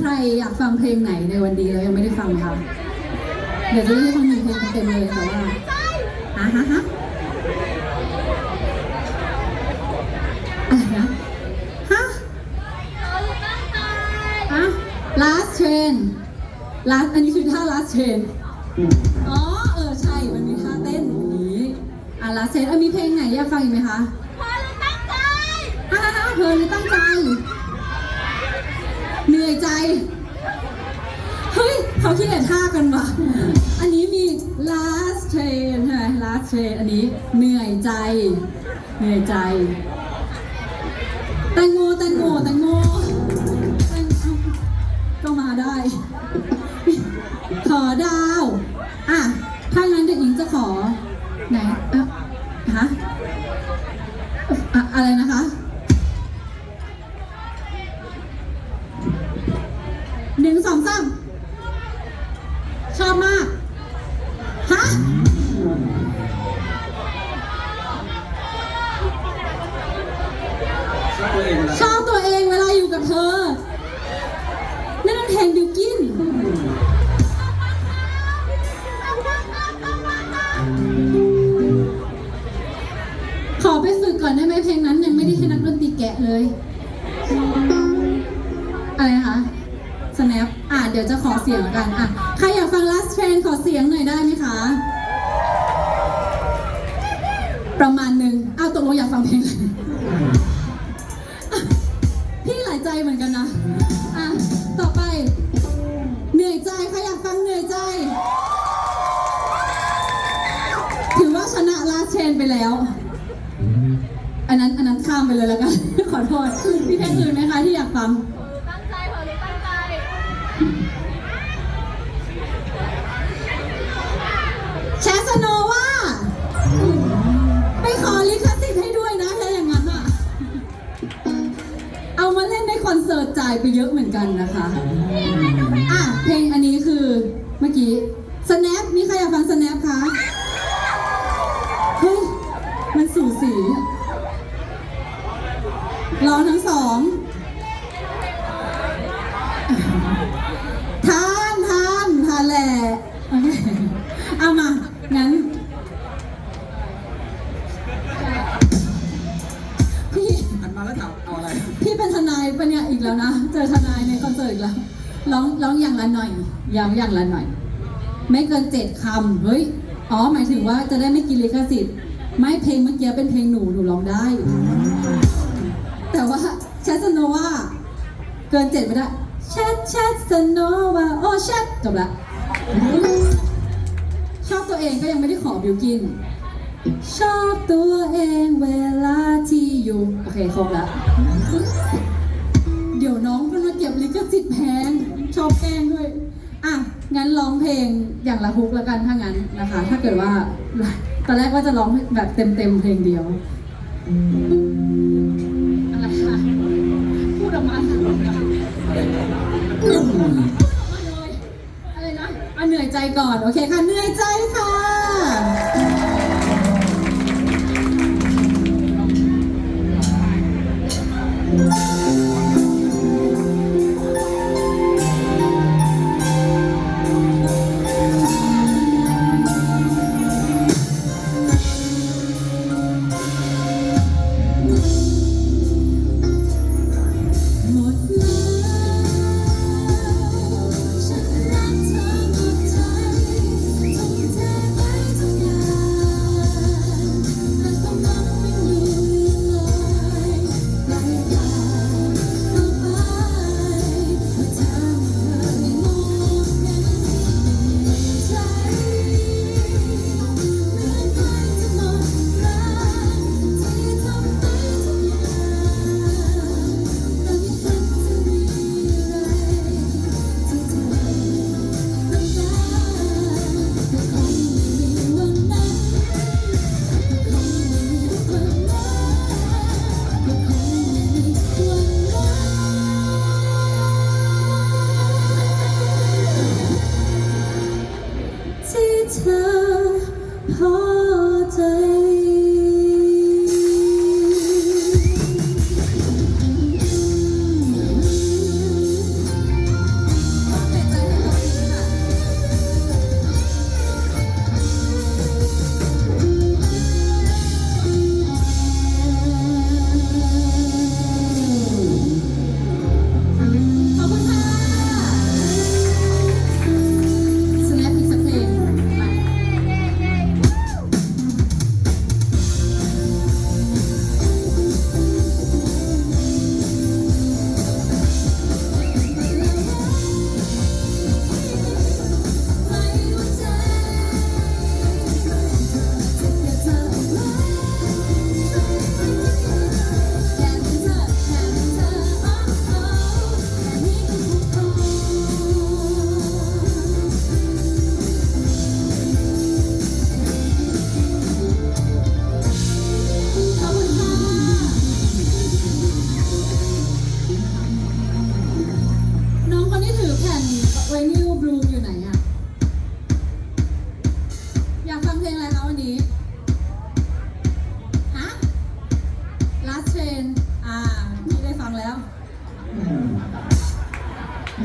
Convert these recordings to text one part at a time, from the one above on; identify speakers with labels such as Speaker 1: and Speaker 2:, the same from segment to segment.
Speaker 1: ใครอยากฟังเพลงไหนในวันนี้แล้วยังไม่ได้ฟังคะเดี๋ยวจะให้ฟังหนึ่งเพลงเต็มเลยแต่ว่าฮะฮะฮะอะไรนะฮะฮะ last train last อันนี้คือท่า last train อ๋อเออใช่มันมีท่าเต้นอย่างนี้อะ last train เออมีเพลงไหนอยากฟังอีกไหมคะฮ่าฮ่าฮ่าเธอเลยตั้งใจเหนื่อยใจ เฮ้ยเขาคิดแต่ท่ากันวะอันนี้มี last train ใช่ไหม last train อันนี้เหนื่อยใจ เหนื่อยใจ แตงโม อบ
Speaker 2: ตัวเองเวลา
Speaker 1: ชอบตัวเองเวลาอยู่กับเธอ นั่นมันเพลงบิวกิน ขอไปฝึกก่อนได้ไหมเพลงนั้นยังไม่ได้ให้นักดนตรีแกะเลย อะไรคะ snap อะเดี๋ยวจะขอเสียงกันอะใครอยากฟัง last train ขอเสียงหน่อยได้ไหมคะ ประมาณหนึ่งเอาวตกลงอยากฟังเพลงอะไรพี่หลายใจ เหมือนกันนะ อะ ต่อไป เหนื่อยใจใครอยากฟังเหนื่อยใจ ถือว่าชนะลาเชนไปแล้ว อันนั้นอันนั้นข้ามไปเลยแล้วกัน ขอโทษพี่เพชรอื่นไหมคะที่อยากฟัง
Speaker 3: ตั้งใจเถอะหรือตั้งใจ
Speaker 1: แชสโน ไปเยอะเหมือนกันนะคะ อะ เพลงอันนี้คือเมื่อกี้ snap มีใครอยากฟัง snap คะ เฮ้ย มันสูสีร้องทั้งสอง อย่างละหน่อย ย้ำอย่างละหน่อย ไม่เกินเจ็ดคำเฮ้ย อ๋อ หมายถึงว่าจะได้ไม่กินลิขสิทธิ์ ไม่เพลงเมื่อกี้เป็นเพลงหนูหนูร้องได้ แต่ว่าแชทสโนว่าเกินเจ็ดไม่ได้แชทแชทสโนว่าโอ้แชทจบละชอบตัวเองก็ยังไม่ได้ขอบิวกิน ชอบตัวเองเวลาที่อยู่ โอเคครบละเดี๋ยวน้อง เก็บลิขสิทธิ์แพงชอบแกล้งด้วย อะ งั้นร้องเพลงอย่างละฮุกแล้วกันถ้างั้นนะคะ ถ้าเกิดว่า ตอนแรกว่าจะร้องแบบเต็มๆเพลงเดียว อะไรคะพูดออกมาออกมาเลยอะไรนะอะเหนื่อยใจก่อน โอเคค่ะ เหนื่อยใจค่ะ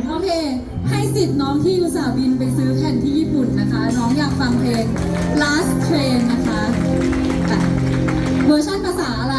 Speaker 1: โอเค ให้สิทธิ์น้องที่อุตส่าห์บินไปซื้อแผ่นที่ญี่ปุ่นนะคะ น้องอยากฟังเพลง Last Train นะคะอะเวอร์ชันภาษาอะไร